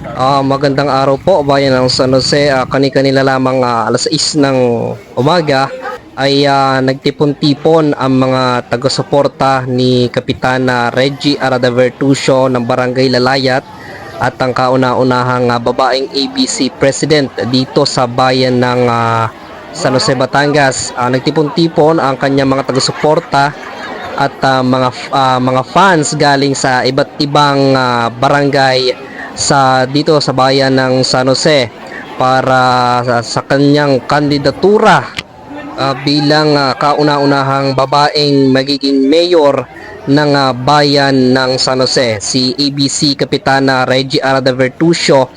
Ah, magandang araw po, bayan ng San Jose. Ah, kani-kanila lamang ah, alas 6 ng umaga ay ah, nagtipon-tipon ang mga taga-suporta ni Kapitana Reggie Arada Vertusio ng Barangay Lalayat at ang kauna-unahang ah, babaeng ABC President dito sa bayan ng ah, San Jose, Batangas. Ah, nagtipon-tipon ang kanyang mga taga-suporta at ah, mga ah, mga fans galing sa iba't ibang ah, barangay sa dito sa bayan ng San Jose para sa, sa kanyang kandidatura ah, bilang ah, kauna-unahang babaeng magiging mayor ng ah, bayan ng San Jose. Si ABC Kapitana Reggie Arada Vertusio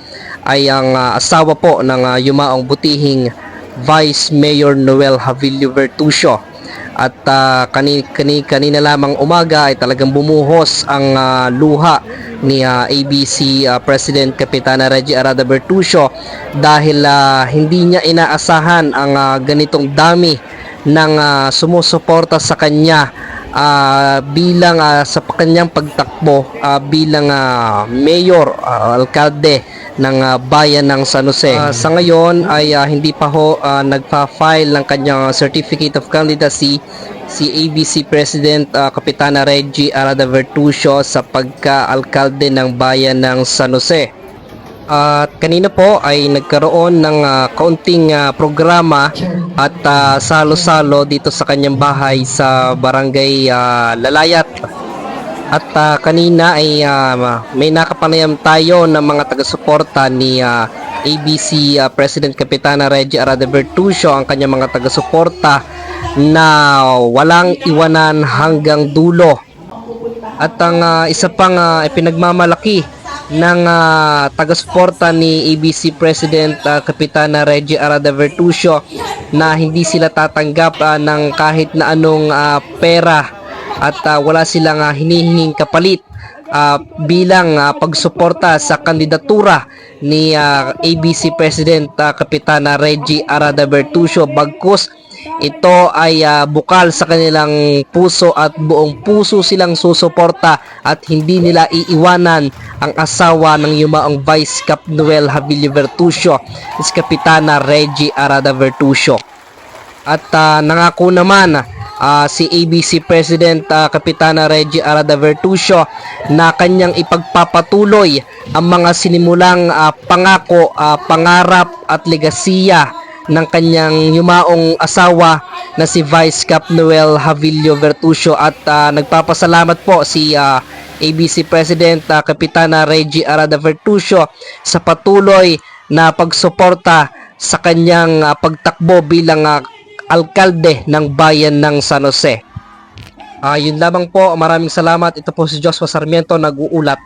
ay ang ah, asawa po ng ah, yumaong butihing Vice Mayor Noel Havilio Vertusio at ah, kani, kani, kanina lamang umaga ay talagang bumuhos ang ah, luha ni ah, ABC ah, President Kapitana Reggie Arada Bertusio dahil ah, hindi niya inaasahan ang ah, ganitong dami ng ah, sumusuporta sa kanya ah, bilang ah, sa kanyang pagtakbo ah, bilang ah, mayor, ah, alkalde ng ah, bayan ng San Jose. Ah, sa ngayon ay ah, hindi pa ho ah, nagpa-file ng kanyang certificate of candidacy si ABC President ah, Kapitana Reggie Arada Vertusio sa pagka-alkalde ng bayan ng San Jose. At kanina po ay nagkaroon ng ah, kaunting ah, programa at ah, salo-salo dito sa kanyang bahay sa barangay ah, Lalayat. At ah, kanina ay ah, may nakapanayam tayo ng mga taga-suporta ni ah, ABC ah, President Kapitana Reggie Arada Bertusio ang kanyang mga taga-suporta na walang iwanan hanggang dulo. At ang ah, isa pang ah, ipinagmamalaki ng ah, taga-suporta ni ABC President ah, Kapitana Reggie Arada Vertusio na hindi sila tatanggap ah, ng kahit na anong ah, pera at ah, wala silang ah, hinihinging kapalit ah, bilang ah, pagsuporta sa kandidatura ni ah, ABC President ah, Kapitana Reggie Arada Vertusio bagkus ito ay ah, bukal sa kanilang puso at buong puso silang susuporta at hindi nila iiwanan ang asawa ng yumaong Vice Cap Noel Havilio Vertusio is Kapitana Reggie Arada Vertusio. At ah, nangako naman ah, si ABC President ah, Kapitana Reggie Arada Vertusio na kanyang ipagpapatuloy ang mga sinimulang ah, pangako, ah, pangarap at legasiya ng kanyang yumaong asawa na si Vice Cap Noel Havilio Vertusio at ah, nagpapasalamat po si ah, ABC President ah, Kapitana Reggie Arada Vertusio sa patuloy na pagsuporta sa kanyang ah, pagtakbo bilang ah, alkalde ng bayan ng San Jose. Ah, yun lamang po. Maraming salamat. Ito po si Joshua Sarmiento nag-uulat.